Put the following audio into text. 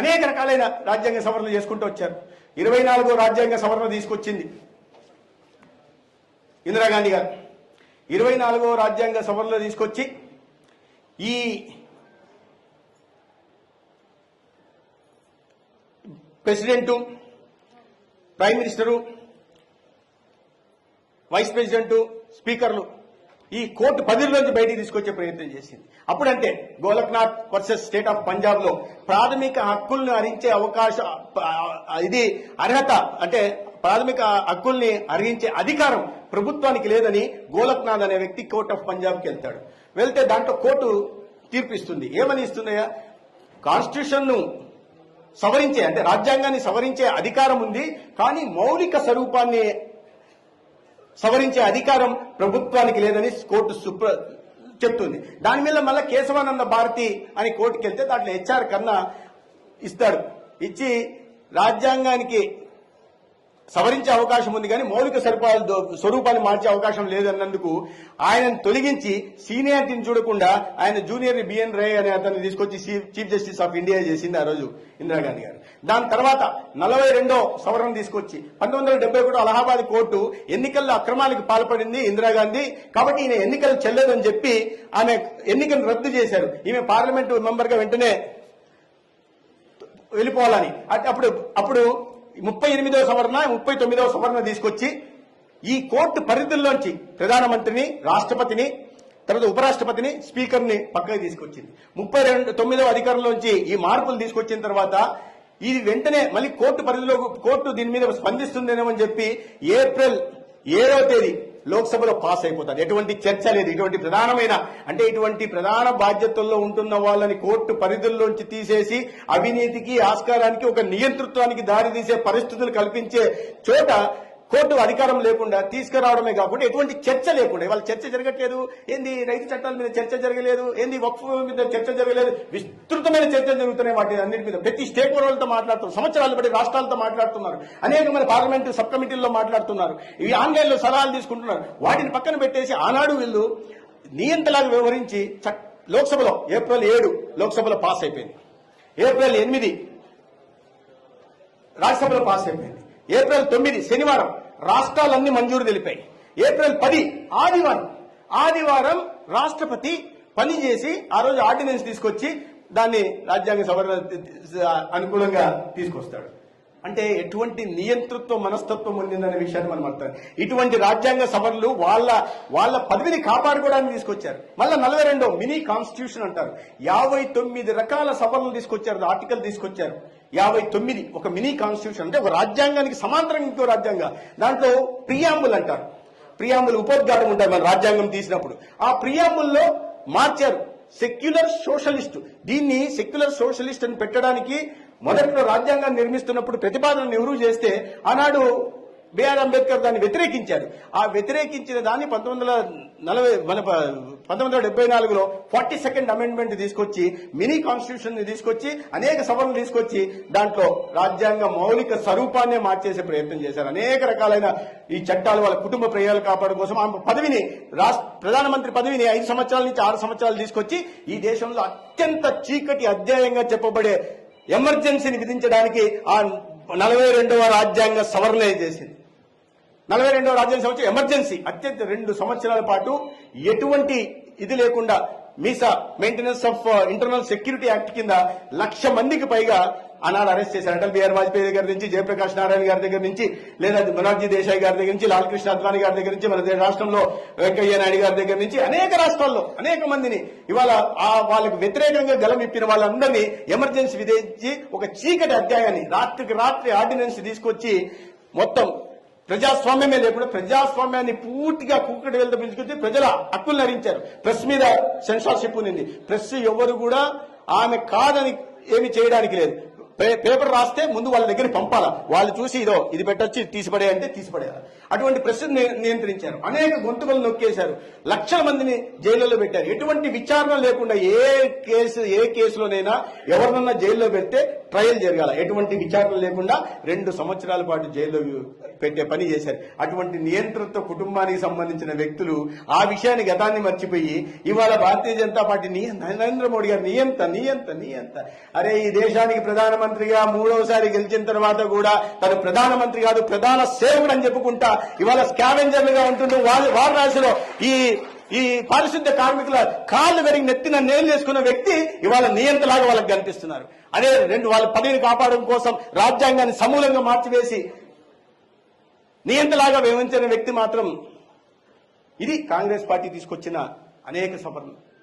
అనేక రకాలైన రాజ్యాంగ సవరణలు చేసుకుంటూ వచ్చారు. ఇరవై నాలుగో రాజ్యాంగ సవరణ తీసుకొచ్చింది ఇందిరాగాంధీ గారు. ఇరవై నాలుగో రాజ్యాంగ సవరణలు తీసుకొచ్చి ఈ president prime minister vice president స్పీకర్లు ఈ కోర్టు పరిధిలోంచి బయటికి తీసుకొచ్చే ప్రయత్నం చేసింది. అప్పుడంటే గోలక్నాథ్ వర్సెస్ స్టేట్ ఆఫ్ పంజాబ్లో ప్రాథమిక హక్కుల్ని హరించే అవకాశం ఇది అర్హత అంటే ప్రాథమిక హక్కుల్ని అరిగించే అధికారం ప్రభుత్వానికి లేదని గోలక్నాథ్ అనే వ్యక్తి కోర్ట్ ఆఫ్ పంజాబ్కి వెళ్తాడు. వెళ్తే దాంట్లో కోర్టు తీర్పిస్తుంది. ఏమని ఇస్తుందయ్యా? కాన్స్టిట్యూషన్ను సవరించే అంటే రాజ్యాంగాన్ని సవరించే అధికారం ఉంది కానీ మౌలిక స్వరూపాన్ని సవరించే అధికారం ప్రభుత్వానికి లేదని కోర్టు సుప్ర చెప్తుంది. దాని మీద మళ్ళీ కేశవానంద భారతి అని కోర్టుకి వెళ్తే దాంట్లో హెచ్ఆర్ కన్నా ఇస్తాడు. ఇచ్చి రాజ్యాంగానికి సవరించే అవకాశం ఉంది కానీ మౌలిక సరిపాలు స్వరూపాన్ని మార్చే అవకాశం లేదన్నందుకు ఆయనను తొలగించి సీనియారిటీని చూడకుండా ఆయన జూనియర్ బిఎన్ రే అనే అతన్ని తీసుకొచ్చి చీఫ్ జస్టిస్ ఆఫ్ ఇండియా చేసింది ఆ రోజు ఇందిరాగాంధీ గారు. దాని తర్వాత నలభై రెండో సవరణ తీసుకొచ్చి పంతొమ్మిది వందల డెబ్బై అలహాబాద్ కోర్టు ఎన్నికల్లో అక్రమాలకు పాల్పడింది ఇందిరాగాంధీ. కాబట్టి ఈయన ఎన్నికలు చెల్లదని చెప్పి ఆమె ఎన్నికను రద్దు చేశారు. ఈమె పార్లమెంటు మెంబర్గా వెంటనే వెళ్ళిపోవాలని. అప్పుడు అప్పుడు ముప్పై ఎనిమిదవ సవరణ ముప్పై తొమ్మిదవ సవరణ తీసుకొచ్చి ఈ కోర్టు పరిధుల్లోంచి ప్రధానమంత్రిని రాష్ట్రపతిని తర్వాత ఉపరాష్ట్రపతిని స్పీకర్ని పక్కకి తీసుకొచ్చింది. ముప్పై రెండు తొమ్మిదవ అధికారంలోంచి ఈ మార్పులు తీసుకొచ్చిన తర్వాత ఇది వెంటనే మళ్ళీ కోర్టు పరిధిలో కోర్టు దీని మీద స్పందిస్తుందేమని చెప్పి ఏప్రిల్ ఏడవ తేదీ లోక్సభలో పాస్ అయిపోతారు. ఎటువంటి చర్చ లేదు. ఇటువంటి ప్రధానమైన అంటే ఇటువంటి ప్రధాన బాధ్యతల్లో ఉంటున్న వాళ్ళని కోర్టు పరిధుల్లోంచి తీసేసి అవినీతికి ఆస్కారానికి ఒక నియంతృత్వానికి దారితీసే పరిస్థితులు కల్పించే చోట కోర్టు అధికారం లేకుండా తీసుకురావడమే కాకుండా ఎటువంటి చర్చ లేకుండా ఇవాళ చర్చ జరగట్లేదు. ఏంది రైతు చట్టాల మీద చర్చ జరగలేదు? ఏంది వక్ఫ్ మీద చర్చ జరగలేదు? విస్తృతమైన చర్చ జరుగుతున్నాయి వాటి అన్నిటి మీద. ప్రతి స్టేక్ హోల్డర్లతో మాట్లాడుతున్నారు సంవత్సరాలు బట్టి రాష్ట్రాలతో మాట్లాడుతున్నారు అనేక మంది పార్లమెంటు సబ్ కమిటీల్లో మాట్లాడుతున్నారు. ఇవి ఆన్లైన్లో సలహాలు తీసుకుంటున్నారు. వాటిని పక్కన పెట్టేసి ఆనాడు వీళ్ళు నియంతలాగా వ్యవహరించి లోక్సభలో ఏప్రిల్ ఏడు లోక్సభలో పాస్ అయిపోయింది. ఏప్రిల్ ఎనిమిది రాజ్యసభలో పాస్ అయిపోయింది. ఏప్రిల్ తొమ్మిది శనివారం రాష్ట్రాలన్నీ మంజూరు తెలిపాయి. ఏప్రిల్ పది ఆదివారం. ఆదివారం రాష్ట్రపతి పని చేసి ఆ రోజు ఆర్డినెన్స్ తీసుకొచ్చి దాన్ని రాజ్యాంగ సవరణ అనుకూలంగా తీసుకొస్తాడు. అంటే ఎటువంటి నియంతృత్వ మనస్తత్వం ఉండిందనే విషయాన్ని మనం అర్థం ఇటువంటి రాజ్యాంగ సభలు వాళ్ళ వాళ్ళ పదవిని కాపాడుకోవడానికి తీసుకొచ్చారు. మళ్ళీ నలభై రెండో మినీ కాన్స్టిట్యూషన్ అంటారు. యాభై తొమ్మిది రకాల సభలను తీసుకొచ్చారు ఆర్టికల్ తీసుకొచ్చారు. యాభై తొమ్మిది ఒక మినీ కాన్స్టిట్యూషన్ అంటే ఒక రాజ్యాంగానికి సమాంతరం ఇంకో రాజ్యాంగ. దాంట్లో ప్రియాంబుల్ అంటారు. ప్రియాంబుల్ ఉపోద్ఘాతం ఉంటారు మన రాజ్యాంగం తీసినప్పుడు. ఆ ప్రియాంబుల్లో మార్చారు. Secular socialist. దీన్ని సెక్యులర్ సోషలిస్ట్ అని పెట్టడానికి మొదట్లో రాజ్యాంగాన్ని నిర్మిస్తున్నప్పుడు ప్రతిపాదన నెహ్రూ చేస్తే ఆనాడు బిఆర్ అంబేద్కర్ దాన్ని వ్యతిరేకించారు. ఆ వ్యతిరేకించిన దాన్ని పంతొమ్మిది వందల నలభై మన పంతొమ్మిది వందల డెబ్బై నాలుగులో ఫార్టీ సెకండ్ అమెండ్మెంట్ తీసుకొచ్చి మినీ కాన్స్టిట్యూషన్ని తీసుకొచ్చి అనేక సభలను తీసుకొచ్చి దాంట్లో రాజ్యాంగ మౌలిక స్వరూపాన్నే మార్చేసే ప్రయత్నం చేశారు. అనేక రకాలైన ఈ చట్టాలు వాళ్ళ కుటుంబ ప్రయోజనాలు కాపాడడం కోసం ఆమె పదవిని రాష్ట్ర ప్రధానమంత్రి పదవిని ఐదు సంవత్సరాల నుంచి ఆరు సంవత్సరాలు తీసుకొచ్చి ఈ దేశంలో అత్యంత చీకటి అధ్యాయంగా చెప్పబడే ఎమర్జెన్సీని విధించడానికి ఆ నలభై రెండవ రాజ్యాంగ సవరణ చేసింది. నలభై రెండవ రాజ్యాంగ సంవత్సరం ఎమర్జెన్సీ. అత్యంత రెండు సంవత్సరాల పాటు ఎటువంటి ఇది లేకుండా MISA maintenance of internal security act కింద లక్ష మందికి పైగా ఆనాడు అరెస్ట్ చేశారు. అటల్ బిహారీ వాజ్పేయి దగ్గర నుంచి జయప్రకాష్ నారాయణ గారి దగ్గర నుంచి లేదా మొనార్జీ దేశాయ్ గారి దగ్గర నుంచి లాల్ కృష్ణ అద్వానీ గారి దగ్గర నుంచి మన రాష్ట్రంలో వెంకయ్య నాయుడు గారి దగ్గర నుంచి అనేక రాష్ట్రాల్లో అనేక మందిని ఇవాళ ఆ వాళ్ళకి వ్యతిరేకంగా గలం ఇప్పిన వాళ్ళందరినీ ఎమర్జెన్సీ విధించి ఒక చీకటి అధ్యాయాన్ని రాత్రికి రాత్రి ఆర్డినెన్స్ తీసుకొచ్చి మొత్తం ప్రజాస్వామ్యమే లేకుండా ప్రజాస్వామ్యాన్ని పూర్తిగా కూకటి వెళ్తే పిలుచుకొచ్చి ప్రజల హక్కులు నరించారు. ప్రెస్ మీద సెన్సార్షిప్ ఉంది ప్రెస్ ఎవరు కూడా ఆమె కాదని ఏమి చేయడానికి లేదు. పేపర్ రాస్తే ముందు వాళ్ళ దగ్గర పంపాలా? వాళ్ళు చూసి ఇదో ఇది పెట్టొచ్చి తీసిపడే అంటే తీసిపడేయాలి అటువంటి ప్రశ్న నియంత్రించారు. అనేక గొంతుకలు నొక్కేశారు. లక్షల మందిని జైల్లో పెట్టారు. ఎటువంటి విచారణ లేకుండా ఏ కేసు ఏ కేసులోనైనా ఎవరినన్నా జైల్లో పెడితే ట్రయల్ జరగాల. ఎటువంటి విచారణ లేకుండా రెండు సంవత్సరాల పాటు జైల్లో పెట్టే పని చేశారు. అటువంటి నియంత్రణతో కుటుంబానికి సంబంధించిన వ్యక్తులు ఆ విషయాన్ని గతాన్ని మర్చిపోయి ఇవాళ భారతీయ జనతా పార్టీ నరేంద్ర మోడీ గారు నియంత నియంత నియంత. అరే ఈ దేశానికి ప్రధానమంత్రిగా మూడవసారి గెలిచిన తర్వాత కూడా తను ప్రధానమంత్రి కాదు ప్రధాన సేవకుడు అని చెప్పుకుంటా ఇవాళ స్కావెంజర్లుగా ఉంటుండే. వారి వారణాసిలో ఈ ఈ పారిశుద్ధ్య కార్మికుల కాళ్ళు కడిగి నెత్తిన నేలు చేసుకున్న వ్యక్తి ఇవాళ నియంతలాగా వాళ్ళకి కనిపిస్తున్నారు. అదే రెండు వాళ్ళ పదవిని కాపాడడం కోసం రాజ్యాంగాన్ని సమూలంగా మార్చివేసి నియంతలాగా వ్యవహరించిన వ్యక్తి మాత్రం ఇది కాంగ్రెస్ పార్టీ తీసుకొచ్చిన అనేక సవరణలు.